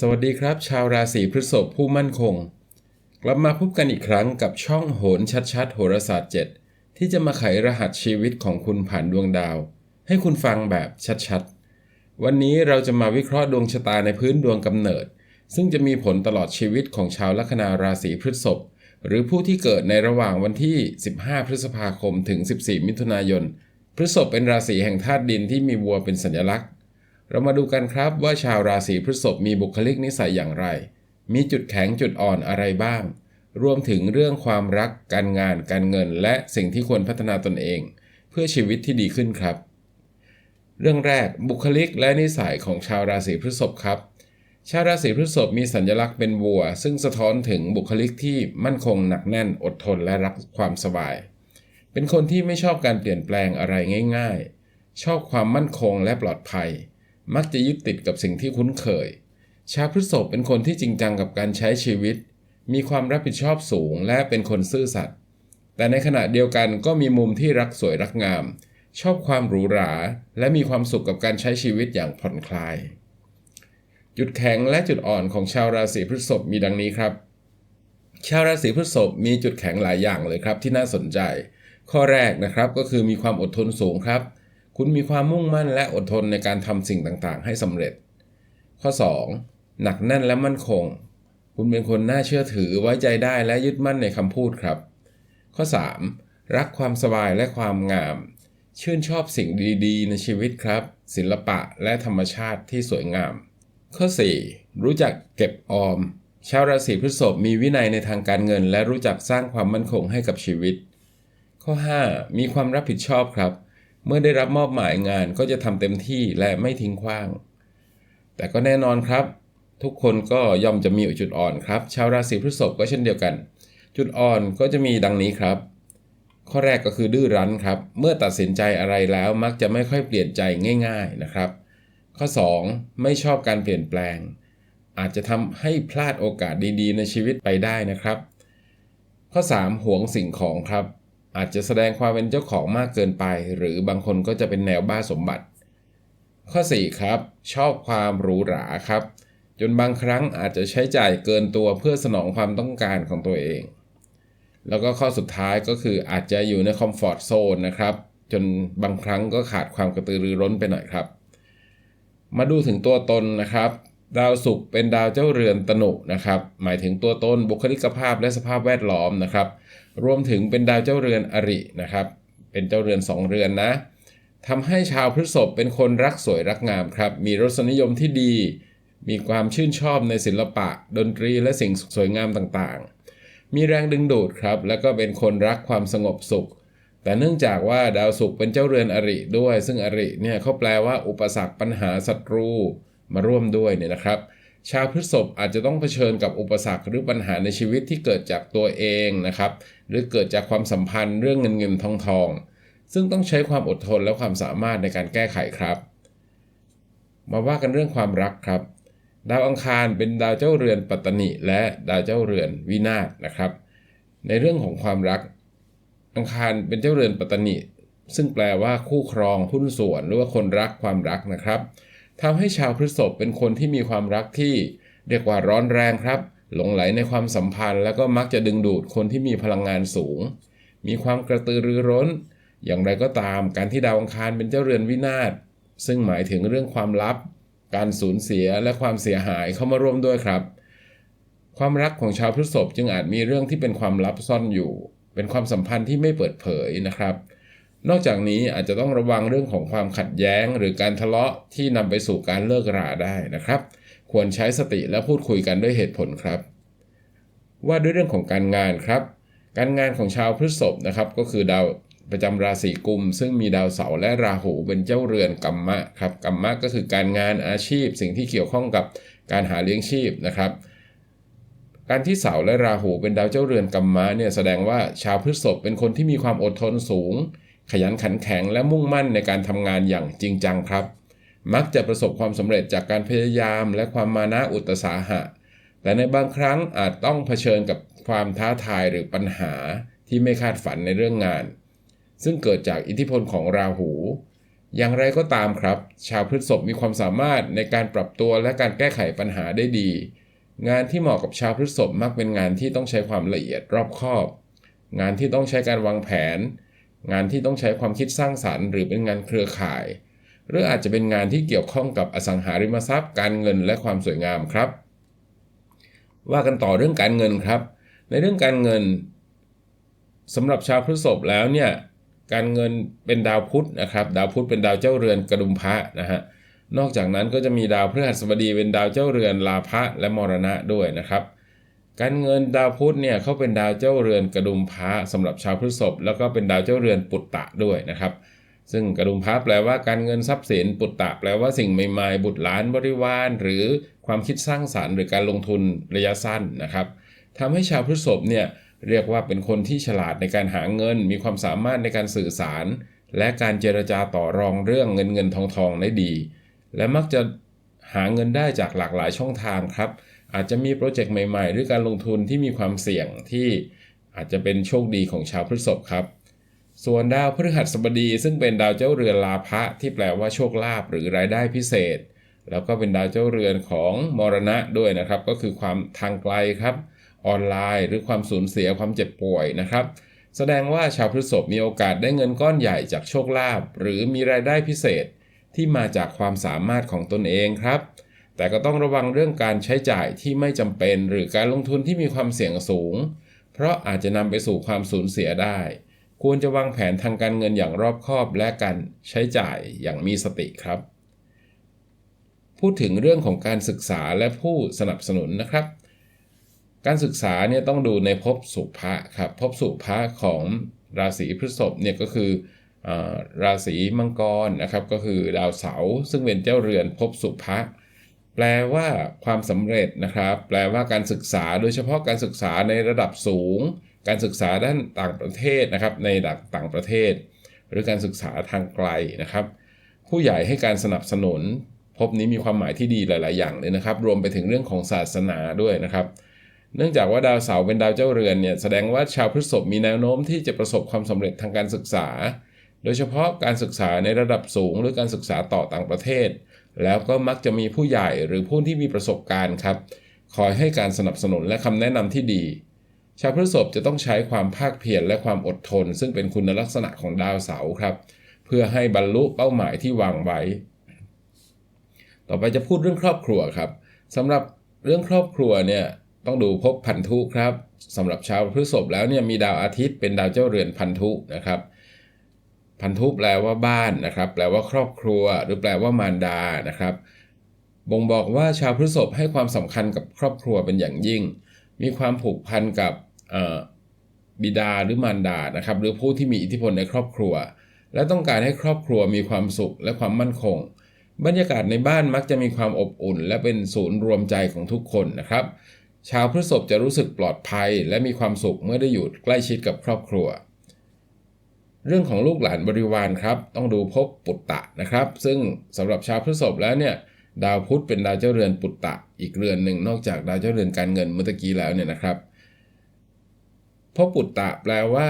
สวัสดีครับ ชาวราศีพฤษภผู้มั่นคง กลับมาพบกันอีกครั้งกับช่องโหนชัดๆ โหราศาสตร์ 7 ที่จะมาไขรหัสชีวิตของคุณผ่านดวงดาว ให้คุณฟังแบบชัดๆ วันนี้เราจะมาวิเคราะห์ดวงชะตาในพื้นดวงกำเนิด ซึ่งจะมีผลตลอดชีวิตของชาวลัคนาราศีพฤษภหรือผู้ที่เกิดในระหว่างวันที่ 15 พฤษภาคมถึง 14 มิถุนายน พฤษภเป็นราศีแห่งธาตุดินที่มีวัวเป็นสัญลักษณ์ เรามาดูกันครับว่าชาวราศีพฤษภมีบุคลิกนิสัยอย่างไร มีจุดแข็งจุดอ่อนอะไรบ้าง รวมถึงเรื่องความรัก การงาน การเงิน และสิ่งที่ควรพัฒนาตนเอง เพื่อชีวิตที่ดีขึ้นครับ เรื่องแรกบุคลิกและนิสัยของชาวราศีพฤษภครับ ชาวราศีพฤษภมีสัญลักษณ์เป็นวัว ซึ่งสะท้อนถึงบุคลิกที่มั่นคงหนักแน่นอดทนและรักความสบาย เป็นคนที่ไม่ชอบการเปลี่ยนแปลงอะไรง่าย ๆ ชอบความมั่นคงและปลอดภัย มักจะยึดติดกับสิ่งที่คุ้นเคย ชาวพฤษภเป็นคนที่จริงจังกับการใช้ชีวิต มีความรับผิดชอบสูงและเป็นคนซื่อสัตย์แต่ในขณะเดียวกันก็มีมุมที่รักสวยรักงาม ชอบความหรูหรา และมีความสุขกับการใช้ชีวิตอย่างผ่อนคลาย จุดแข็งและจุดอ่อนของชาวราศีพฤษภมีดังนี้ครับ ชาวราศีพฤษภมีจุดแข็งหลายอย่างเลยครับที่น่าสนใจ ข้อแรกนะครับก็คือมีความอดทนสูงครับ คุณมีความมุ่งมั่นและอดทนในการทำสิ่งต่างๆ ให้สำเร็จ ข้อ 2. หนักแน่นและมั่นคง คุณเป็นคนน่าเชื่อถือไว้ใจได้และยึดมั่นในคำพูดครับ ข้อ 3. รักความสบายและความงาม ชื่นชอบสิ่งดีๆ ในชีวิตครับ ศิลปะและธรรมชาติที่สวยงาม ข้อ 4. รู้จักเก็บออม ชาวราศีพฤษภมีวินัยในทางการเงิน และรู้จักสร้างความมั่นคงให้กับชีวิต ข้อ 5. มีความรับผิดชอบครับ เมื่อได้รับมอบหมายงานก็จะทำเต็มที่และไม่ทิ้งขว้าง แต่ก็แน่นอนครับ ทุกคนก็ย่อมจะมีจุดอ่อนครับ ชาวราศีพฤษภก็เช่นเดียวกัน จุดอ่อนก็จะมีดังนี้ครับ ข้อแรกก็คือดื้อรั้นครับ เมื่อตัดสินใจอะไรแล้วมักจะไม่ค่อยเปลี่ยนใจง่าย ๆนะครับ ข้อ 2. ไม่ชอบการเปลี่ยนแปลง อาจจะทำให้พลาดโอกาสดีๆ ในชีวิตไปได้นะครับ ข้อ 3. หวงสิ่งของครับ อาจจะแสดงความเป็นเจ้าของมากเกินไป หรือบางคนก็จะเป็นแนวบ้าสมบัติ ข้อ 4 ครับ ชอบความหรูหราครับ จนบางครั้งอาจจะใช้จ่ายเกินตัวเพื่อสนองความต้องการของตัวเอง แล้วก็ข้อสุดท้ายก็คืออาจจะอยู่ในคอมฟอร์ทโซนนะครับ จนบางครั้งก็ขาดความกระตือรือร้นไปหน่อยครับ มาดูถึงตัวตนนะครับ ดาวศุกร์เป็นดาวเจ้าเรือนตนุนะครับ หมายถึงตัวตนบุคลิกภาพและสภาพแวดล้อมนะครับ รวมถึงเป็นดาวเจ้าเรือนอรินะครับ เป็นเจ้าเรือน 2 เรือนนะทำให้ชาวพฤษภเป็นคนรักสวยรักงามครับ มีรสนิยมที่ดี มีความชื่นชอบในศิลปะ ดนตรีและสิ่งสวยงามต่างๆ มีแรงดึงดูดครับ แล้วก็เป็นคนรักความสงบสุข แต่เนื่องจากว่าดาวศุกร์เป็นเจ้าเรือนอริด้วย ซึ่งอริเนี่ยเขาแปลว่าอุปสรรคปัญหาศัตรู มาร่วมด้วยเนี่ยนะครับ ชาวพฤษภอาจจะต้องเผชิญกับอุปสรรคหรือปัญหาในชีวิตที่เกิดจากตัวเองนะครับ หรือเกิดจากความสัมพันธ์เรื่องเงินเงินทองทอง ซึ่งต้องใช้ความอดทนและความสามารถในการแก้ไขครับ มาว่ากันเรื่องความรักครับ ดาวอังคารเป็นดาวเจ้าเรือนปัตตนิและดาวเจ้าเรือนวินาศนะครับ ในเรื่องของความรัก อังคารเป็นเจ้าเรือนปัตตนิซึ่งแปลว่าคู่ครองหุ้นส่วนหรือว่าคนรักความรักนะครับ ทำให้ชาวพฤษภเป็นคนที่มีความรักที่เรียกว่าร้อนแรงครับ หลงไหลในความสัมพันธ์ แล้วก็มักจะดึงดูดคนที่มีพลังงานสูง มีความกระตือรือร้น อย่างไรก็ตามการที่ดาวอังคารเป็นเจ้าเรือนวินาศซึ่งหมายถึงเรื่องความลับ การสูญเสียและความเสียหายเข้ามาร่วมด้วยครับ ความรักของชาวพฤษภจึงอาจมีเรื่องที่เป็นความลับซ่อนอยู่ เป็นความสัมพันธ์ที่ไม่เปิดเผยนะครับ นอกจากนี้อาจจะต้องระวังเรื่องของความขัดแย้ง หรือการทะเลาะที่นำไปสู่การเลิกราได้นะครับ ควรใช้สติและพูดคุยกันด้วยเหตุผลครับ ว่าด้วยเรื่องของการงานครับ การงานของชาวพฤษภนะครับก็คือดาวประจำราศีกุม ซึ่งมีดาวเสาร์และราหูเป็นเจ้าเรือนกัมมะครับกัมมะก็คือการงานอาชีพ สิ่งที่เกี่ยวข้องกับการหาเลี้ยงชีพนะครับ การที่เสาร์และราหูเป็นดาวเจ้าเรือนกัมมะเนี่ยแสดงว่าชาวพฤษภเป็นคนที่มีความอดทนสูง ขยันขันแข็งและมุ่งมั่นในการทำงานอย่างจริงจังครับ มักจะประสบความสำเร็จจากการพยายามและความมานะอุตสาหะ แต่ในบางครั้งอาจต้องเผชิญกับความท้าทายหรือปัญหาที่ไม่คาดฝันในเรื่องงาน ซึ่งเกิดจากอิทธิพลของราหู อย่างไรก็ตามครับ ชาวพฤษภมีความสามารถในการปรับตัวและการแก้ไขปัญหาได้ดี งานที่เหมาะกับชาวพฤษภมักเป็นงานที่ต้องใช้ความละเอียดรอบคอบ งานที่ต้องใช้การวางแผน งานที่ต้องใช้ความคิดสร้างสรรค์ หรือเป็นงานเครือข่าย หรืออาจจะเป็นงานที่เกี่ยวข้องกับอสังหาริมทรัพย์ การเงินและความสวยงามครับ ว่ากันต่อเรื่องการเงินครับ ในเรื่องการเงินสำหรับชาวพฤษภแล้วเนี่ยการเงินเป็นดาวพุธนะครับ ดาวพุธเป็นดาวเจ้าเรือนกระดุมพระนะฮะนอกจากนั้นก็จะมีดาวพฤหัสบดีเป็นดาวเจ้าเรือนลาภะและมรณะด้วยนะครับ การเงินดาวพุธเนี่ยเขาเป็นดาวเจ้าเรือนกระดุมพระสำหรับชาวพฤษภแล้วก็เป็นดาวเจ้าเรือนปุตตะด้วยนะครับ ซึ่งกระดุมพระแปลว่าการเงินทรัพย์สินปุตตะแปลว่าสิ่งใหม่ๆ บุตรหลานบริวาร หรือความคิดสร้างสารรค์หรือการลงทุนระยะสั้นนะครับทำให้ชาวพฤษภเนี่ยเรียกว่าเป็นคนที่ฉลาดในการหาเงิน มีความสามารถในการสื่อสาร และการเจรจาต่อรองเรื่องเงินเงินทองทองได้ดี และมักจะหาเงินได้จากหลากหลายช่องทางครับ อาจจะมีโปรเจกต์ใหม่ๆ หรือการลงทุนที่มีความเสี่ยงที่อาจจะเป็นโชคดีของชาวพฤษภครับ ส่วนดาวพฤหัสบดี ซึ่งเป็นดาวเจ้าเรือนลาภะที่แปลว่าโชคลาภหรือรายได้พิเศษ แล้วก็เป็นดาวเจ้าเรือนของมรณะด้วยนะครับ ก็คือความทางไกลครับ ออนไลน์ หรือความสูญเสียความเจ็บป่วยนะครับ แสดงว่าชาวพฤษภมีโอกาสได้เงินก้อนใหญ่จากโชคลาภหรือมีรายได้พิเศษที่มาจากความสามารถของตนเองครับ แต่ก็ต้องระวังเรื่องการใช้จ่ายที่ไม่จำเป็น หรือการลงทุนที่มีความเสี่ยงสูง เพราะอาจจะนำไปสู่ความสูญเสียได้ ควรจะวางแผนทางการเงินอย่างรอบคอบและการใช้จ่ายอย่างมีสติครับ พูดถึงเรื่องของการศึกษาและผู้สนับสนุนนะครับ การศึกษาเนี่ยต้องดูในภพสุภะครับภพสุภะของราศีพฤษภเนี่ยก็คืออราศีมังกรนะครับ ก็คือดาวเสาร์ซึ่งเป็นเจ้าเรือนภพสุภะ แปลว่าความสำเร็จนะครับ แปลว่าการศึกษาโดยเฉพาะการศึกษาในระดับสูง การศึกษาด้านต่างประเทศนะครับ ในดักต่างประเทศ หรือการศึกษาทางไกลนะครับ ผู้ใหญ่ให้การสนับสนุน พบนี้มีความหมายที่ดีหลาย ๆ อย่างเลยนะครับ รวมไปถึงเรื่องของศาสนาด้วยนะครับเนื่องจากว่าดาวเสาร์เป็นดาวเจ้าเรือนเนี่ยแสดงว่าชาวพฤษภมีแนวโน้มที่จะประสบความสำเร็จทางการศึกษา โดยเฉพาะการศึกษาในระดับสูงหรือการศึกษาต่อต่างประเทศ แล้วก็มักจะมีผู้ใหญ่หรือผู้ที่มีประสบการณ์ครับ คอยให้การสนับสนุนและคำแนะนำที่ดี ชาวพฤษภจะต้องใช้ความภาคเพียรและความอดทน ซึ่งเป็นคุณลักษณะของดาวเสาร์ครับ เพื่อให้บรรลุเป้าหมายที่วางไว้ ต่อไปจะพูดเรื่องครอบครัวครับสำหรับเรื่องครอบครัวเนี่ยต้องดูพบพันธุครับสำหรับชาวพฤษภแล้วเนี่ยมีดาวอาทิตย์เป็นดาวเจ้าเรือนพันธุนะครับ พันธุแปลว่าบ้านนะครับ แปลว่าครอบครัว หรือแปลว่ามารดานะครับ บ่งบอกว่าชาวพฤษภให้ความสำคัญกับครอบครัวเป็นอย่างยิ่ง มีความผูกพันกับบิดาหรือมารดานะครับ หรือผู้ที่มีอิทธิพลในครอบครัว และต้องการให้ครอบครัวมีความสุขและความมั่นคง บรรยากาศในบ้านมักจะมีความอบอุ่น และเป็นศูนย์รวมใจของทุกคนนะครับ ชาวพฤษภจะรู้สึกปลอดภัย และมีความสุขเมื่อได้อยู่ใกล้ชิดกับครอบครัว เรื่องของลูกหลานบริวารครับต้องดูพบปุตตะนะครับ ซึ่งสำหรับชาวพฤษภแล้วเนี่ยดาวพุธเป็นดาวเจ้าเรือนปุตตะอีกเรือนหนึ่งนอกจากดาวเจ้าเรือนการเงินเมื่อกี้แล้วเนี่ยนะครับพบปุตตะแปลว่า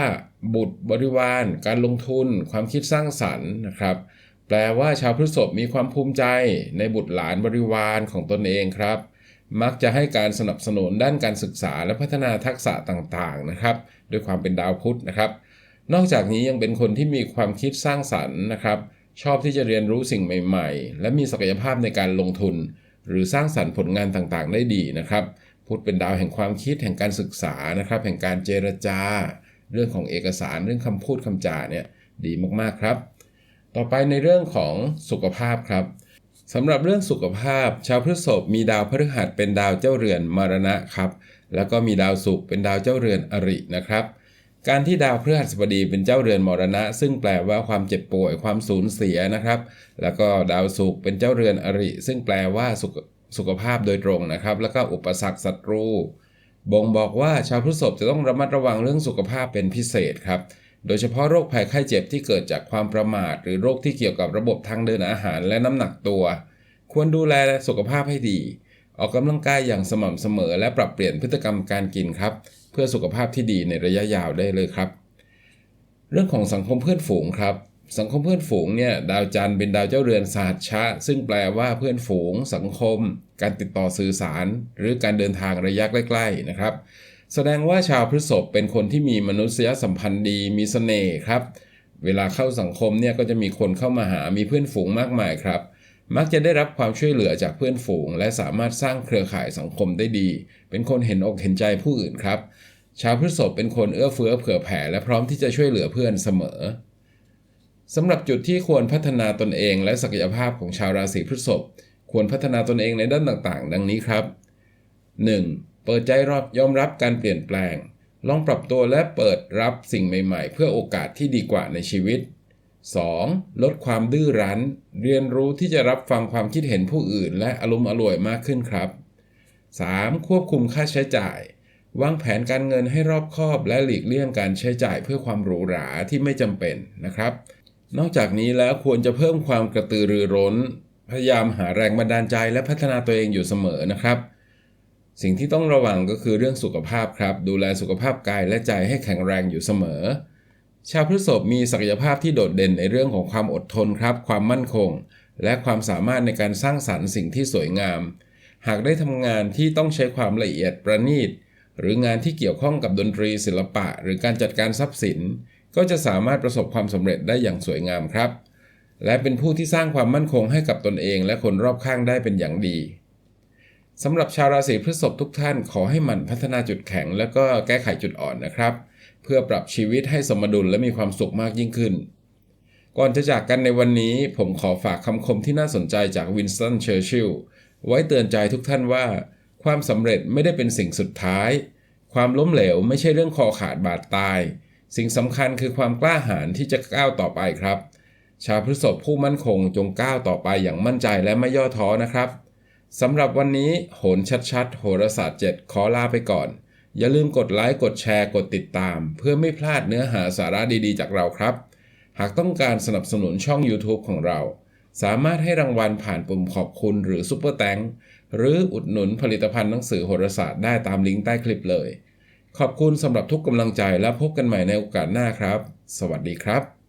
บุตรบริวาร การลงทุน ความคิดสร้างสรรค์นะครับ แปลว่าชาวพฤษภมีความภูมิใจ ในบุตรหลานบริวารของตนเองครับ มักจะให้การสนับสนุนด้านการศึกษาและพัฒนาทักษะต่างๆนะครับ ด้วยความเป็นดาวพุธนะครับ นอกจากนี้ยังเป็นคนที่มีความคิดสร้างสรรค์นะครับ ชอบที่จะเรียนรู้สิ่งใหม่ ๆ และมีศักยภาพในการลงทุน หรือสร้างสรรค์ผลงานต่างๆ ได้ดีนะครับพุธเป็นดาวแห่งความคิดแห่งการศึกษานะครับ แห่งการเจรจา เรื่องของเอกสารเรื่องคำพูดคำจาเนี่ยดีมากๆครับ ต่อไปในเรื่องของสุขภาพครับสำหรับเรื่องสุขภาพ ชาวพฤษภมีดาวพฤหัสเป็นดาวเจ้าเรือนมรณะครับ แล้วก็มีดาวศุกร์เป็นดาวเจ้าเรือนอรินะครับ การที่ดาวพฤหัสบดีเป็นเจ้าเรือนมรณะ ซึ่งแปลว่าความเจ็บป่วยความสูญเสียนะครับ แล้วก็ดาวศุกร์เป็นเจ้าเรือนอริ ซึ่งแปลว่าสุขสุขภาพโดยตรงนะครับ แล้วก็อุปสรรคศัตรู บ่งบอกว่าชาวพฤษภจะต้องระมัดระวังเรื่องสุขภาพเป็นพิเศษครับ โดยเฉพาะโรคภัยไข้เจ็บที่เกิดจากความประมาท หรือโรคที่เกี่ยวกับระบบทางเดินอาหารและน้ำหนักตัว ควรดูแลสุขภาพให้ดี ออกกำลังกายอย่างสม่ำเสมอ และปรับเปลี่ยนพฤติกรรมการกินครับ เพื่อสุขภาพที่ดีในระยะยาวได้เลยครับ เรื่องของสังคมเพื่อนฝูงครับ สังคมเพื่อนฝูงเนี่ยดาวจันทร์เป็นดาวเจ้าเรือนสหัชชะ ซึ่งแปลว่าเพื่อนฝูง สังคม การติดต่อสื่อสาร หรือการเดินทางระยะใกล้ๆนะครับ แสดงว่าชาวพฤษภเป็นคนที่มีมนุษยสัมพันธ์ดี มีเสน่ห์ครับ เวลาเข้าสังคมเนี่ยก็จะมีคนเข้ามาหามีเพื่อนฝูงมากมายครับ มักจะได้รับความช่วยเหลือจากเพื่อนฝูง และสามารถสร้างเครือข่ายสังคมได้ดี เป็นคนเห็นอกเห็นใจผู้อื่นครับ ชาวพฤษภเป็นคนเอื้อเฟื้อเผื่อแผ่และพร้อมที่จะช่วยเหลือเพื่อนเสมอสำหรับจุดที่ควรพัฒนาตนเองและศักยภาพของชาวราศีพฤษภควรพัฒนาตนเองในด้านต่างๆ ดังนี้ครับ 1. เปิดใจรอบยอมรับการเปลี่ยนแปลง ลองปรับตัวและเปิดรับสิ่งใหม่ ๆ เพื่อโอกาสที่ดีกว่าในชีวิต 2. ลดความดื้อรั้น เรียนรู้ที่จะรับฟังความคิดเห็นผู้อื่น และอารมณ์อร่วยมากขึ้นครับ 3. ควบคุมค่าใช้จ่าย วางแผนการเงินให้รอบคอบ และหลีกเลี่ยงการใช้จ่ายเพื่อความหรูหราที่ไม่จำเป็นนะครับ นอกจากนี้แล้วควรจะเพิ่มความกระตือรือร้น พยายามหาแรงบันดาลใจและพัฒนาตัวเองอยู่เสมอนะครับ สิ่งที่ต้องระวังก็คือเรื่องสุขภาพครับ ดูแลสุขภาพกายและใจให้แข็งแรงอยู่เสมอ ชาวพฤษภมีศักยภาพที่โดดเด่นในเรื่องของความอดทนครับ ความมั่นคง และความสามารถในการสร้างสรรค์สิ่งที่สวยงาม หากได้ทำงานที่ต้องใช้ความละเอียดประณีต หรืองานที่เกี่ยวข้องกับดนตรีศิลปะ หรือการจัดการทรัพย์สิน ก็จะสามารถประสบความสำเร็จได้อย่างสวยงามครับ และเป็นผู้ที่สร้างความมั่นคงให้กับตนเอง และคนรอบข้างได้เป็นอย่างดีสำหรับชาวราศีพฤษภทุกท่านขอให้หมั่นพัฒนาจุดแข็ง และก็แก้ไขจุดอ่อนนะครับ เพื่อปรับชีวิตให้สมดุลและมีความสุขมากยิ่งขึ้น ก่อนจะจากกันในวันนี้ผมขอฝากคำคมที่น่าสนใจจากวินสตันเชอร์ชิลล์ไว้เตือนใจทุกท่านว่า ความสำเร็จไม่ได้เป็นสิ่งสุดท้าย ความล้มเหลวไม่ใช่เรื่องคอขาดบาดตาย สิ่งสำคัญคือความกล้าหาญที่จะก้าวต่อไปครับ ชาวพฤษภผู้มั่นคงจงก้าวต่อไปอย่างมั่นใจและไม่ย่อท้อนะครับสำหรับวันนี้โหนชัดๆ โหราศาสตร์ 7 ขอลาไปก่อน อย่าลืมกดไลค์กดแชร์กดติดตาม เพื่อไม่พลาดเนื้อหาสาระดีๆ จากเราครับ หากต้องการสนับสนุนช่อง YouTube ของเรา สามารถให้รางวัลผ่านปุ่มขอบคุณหรือซุปเปอร์แตงหรืออุดหนุนผลิตภัณฑ์หนังสือโหราศาสตร์ได้ตามลิงก์ใต้คลิปเลย ขอบคุณสำหรับทุกกำลังใจและพบกันใหม่ในโอกาสหน้าครับ สวัสดีครับ